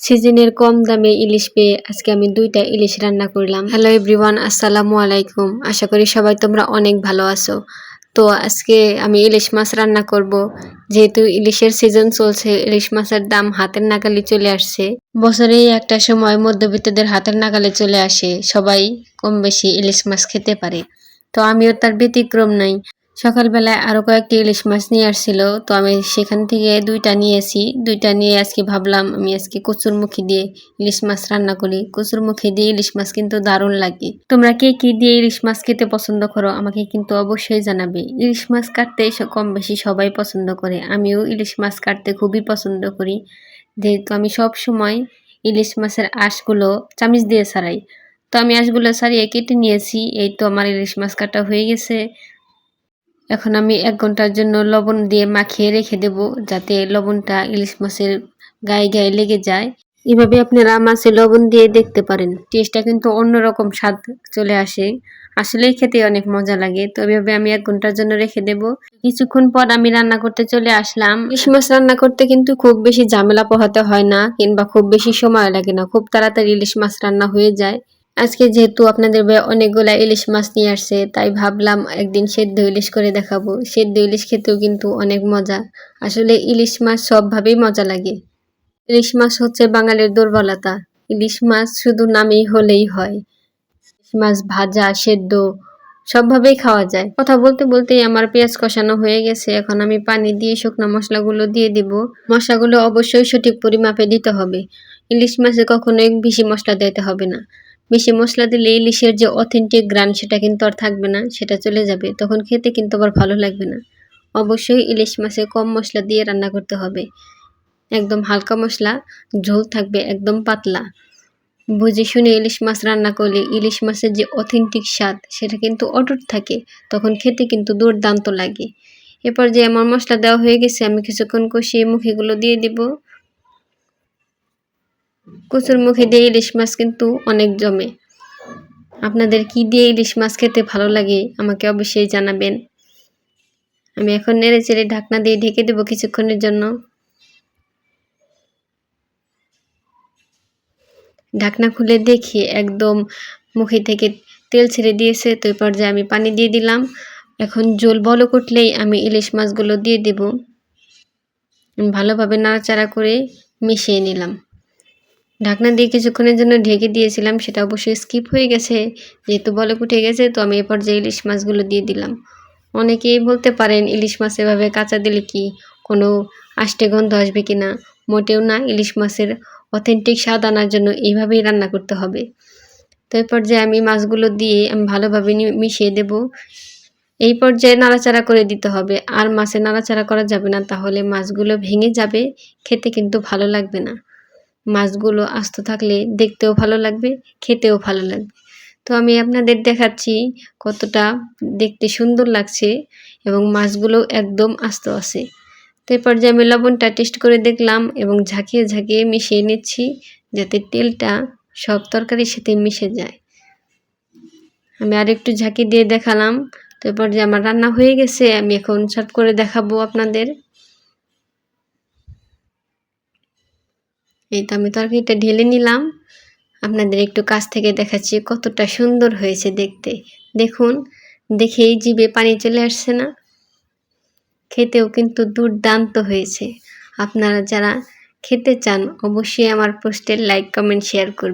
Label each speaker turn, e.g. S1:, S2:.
S1: সিজনের কম দামে ইলিশ পেয়ে আজকে আমি দুইটা ইলিশ রান্না করলাম। হ্যালো এভরিওয়ান, আসসালামু আলাইকুম। আশা করি সবাই তোমরা অনেক ভালো আছো। তো আজকে আমি ইলিশ মাছ রান্না করব। যেহেতু ইলিশের সিজন চলছে, ইলিশ মাছের দাম হাতের নাগালে চলে আসছে। বছরে একটা সময় মধ্যবিত্তদের হাতের নাগালে চলে আসে। সবাই কম বেশি ইলিশ মাছ খেতে পারে। তো আমিও তার ব্যতিক্রম নাই। সকালবেলায় আরও কয়েকটি ইলিশ মাছ নিয়ে আসছিল, তো আমি সেখান থেকে দুইটা নিয়েছি। দুইটা নিয়ে আজকে ভাবলাম, আমি আজকে কচুরমুখী দিয়ে ইলিশ মাছ রান্না করি। কচুরমুখী দিয়ে ইলিশ মাছ কিন্তু দারুণ লাগে। তোমরা কে কি দিয়ে ইলিশ মাছ খেতে পছন্দ করো আমাকে কিন্তু অবশ্যই জানাবে। ইলিশ মাছ কাটতে কম বেশি সবাই পছন্দ করে। আমিও ইলিশ মাছ কাটতে খুবই পছন্দ করি। যেহেতু আমি সব সময় ইলিশ মাছের আঁশগুলো চামিচ দিয়ে ছাড়াই। তো আমি আঁশগুলো ছাড়িয়ে কেটে নিয়েছি, এই তো আমার ইলিশ মাছ কাটা হয়ে গেছে। এখন আমি এক ঘণ্টার জন্য লবণ দিয়ে মাখিয়ে রেখে দেব যাতে লবণটা ইলিশ মাছের গায়ে গায়ে লেগে যায়। এভাবে আপনারা মাছে লবণ দিয়ে দেখতে পারেন। টেস্টটা কিন্তু অন্যরকম স্বাদ চলে আসে। আসলেই খেতে অনেক মজা লাগে। তো এভাবে আমি এক ঘণ্টার জন্য রেখে দেব। কিছুক্ষণ পর আমি রান্না করতে চলে আসলাম। ইলিশ মাছ রান্না করতে কিন্তু খুব বেশি ঝামেলা পোহাতে হয় না কিংবা খুব বেশি সময় লাগে না। খুব তাড়াতাড়ি ইলিশ মাছ রান্না হয়ে যায়। আজকে যেহেতু আপনাদের ভাই অনেকগুলা ইলিশ মাছ নিয়ে আসছে, তাই ভাবলাম একদিন সেদ্ধ ইলিশ করে দেখাবো। সেদ্ধ ইলিশ খেতেও কিন্তু অনেক মজা। আসলে ইলিশ মাছ সবভাবেই মজা লাগে। ইলিশ মাছ হচ্ছে বাঙালির দুর্বলতা। ইলিশ মাছ শুধু নামেই হলেই হয়। ইলিশ মাছ ভাজা, সেদ্ধ, সবভাবেই খাওয়া যায়। কথা বলতে বলতেই আমার পেঁয়াজ কষানো হয়ে গেছে। এখন আমি পানি দিয়ে শুকনো মশলাগুলো দিয়ে দিব। মশলাগুলো অবশ্যই সঠিক পরিমাপে দিতে হবে। ইলিশ মাছে কখনোই বেশি মশলা দিতে হবে না। বেশি মশলা দিলে ইলিশের যে অথেন্টিক গ্রান সেটা কিন্তু আর থাকবে না, সেটা চলে যাবে। তখন খেতে কিন্তু আবার ভালো লাগবে না। অবশ্যই ইলিশ মাছে কম মশলা দিয়ে রান্না করতে হবে। একদম হালকা মশলা, ঝোল থাকবে একদম পাতলা। বুঝে শুনে ইলিশ মাছ রান্না করলে ইলিশ মাছের যে অথেন্টিক স্বাদ, সেটা কিন্তু অটুট থাকে। তখন খেতে কিন্তু দুর্দান্ত লাগে। এরপর যে আমার মশলা দেওয়া হয়ে গেছে, আমি কিছুক্ষণ কষিয়ে মুখিগুলো দিয়ে দিব। কচুর মুখে দিয়ে ইলিশ মাছ কিন্তু অনেক জমে। আপনাদের কি দিয়ে ইলিশ মাছ খেতে ভালো লাগে আমাকে অবশ্যই জানাবেন। আমি এখন নেড়ে চেড়ে ঢাকনা দিয়ে ঢেকে দেবো কিছুক্ষণের জন্য। ঢাকনা খুলে দেখি একদম মুখে থেকে তেল ছেড়ে দিয়েছে, তো এই পর্যায়ে আমি পানি দিয়ে দিলাম। এখন জল বলক উঠলেই আমি ইলিশ মাছগুলো দিয়ে দেব। ভালোভাবে নাড়াচাড়া করে মিশিয়ে নিলাম। ঢাকনা দিয়ে কিছুক্ষণের জন্য ঢেকে দিয়েছিলাম, সেটা অবশ্যই স্কিপ হয়ে গেছে। যেহেতু বলক উঠে গেছে, তো আমি এ পর্যায়ে ইলিশ মাছগুলো দিয়ে দিলাম। অনেকেই বলতে পারেন, ইলিশ মাছ এভাবে কাঁচা দিলে কি কোনো আষ্টে গন্ধ আসবে কি না? মোটেও না, ইলিশ মাছের অথেন্টিক স্বাদ আনার জন্য এইভাবেই রান্না করতে হবে। তো এই পর্যায়ে আমি মাছগুলো দিয়ে আমি ভালোভাবে মিশিয়ে দেব। এই পর্যায়ে নাড়াচাড়া করে দিতে হবে। আর মাছে নাড়াচাড়া করা যাবে না, তাহলে মাছগুলো ভেঙে যাবে, খেতে কিন্তু ভালো লাগবে না। মাছগুলো আস্ত থাকলে দেখতেও ভালো লাগবে, খেতেও ভালো লাগবে। তো আমি আপনাদের দেখাচ্ছি কতটা দেখতে সুন্দর লাগছে এবং মাছগুলো একদম আস্ত আছে। তো এই পর্যায়ে আমি লবণটা টেস্ট করে দেখলাম এবং ঝাঁকিয়ে ঝাঁকিয়ে মিশিয়ে নিচ্ছি যাতে তেলটা সব তরকারির সাথে মিশে যায়। আমি আরেকটু ঝাঁকি দিয়ে দেখালাম। তো এরপর যে আমার রান্না হয়ে গেছে, আমি এখন সার্ভ করে দেখাবো আপনাদের। এই তো আমি তরকারিটা ঢেলে নিলাম। আপনাদের একটু কাছ থেকে দেখাচ্ছি কতটা সুন্দর হয়েছে দেখতে। দেখুন, দেখেই জিভে পানি চলে আসছে না। খেতেও কিন্তু দুর্দান্ত হয়েছে। আপনারা যারা খেতে চান, অবশ্যই আমার পোস্টের লাইক কমেন্ট শেয়ার করবেন।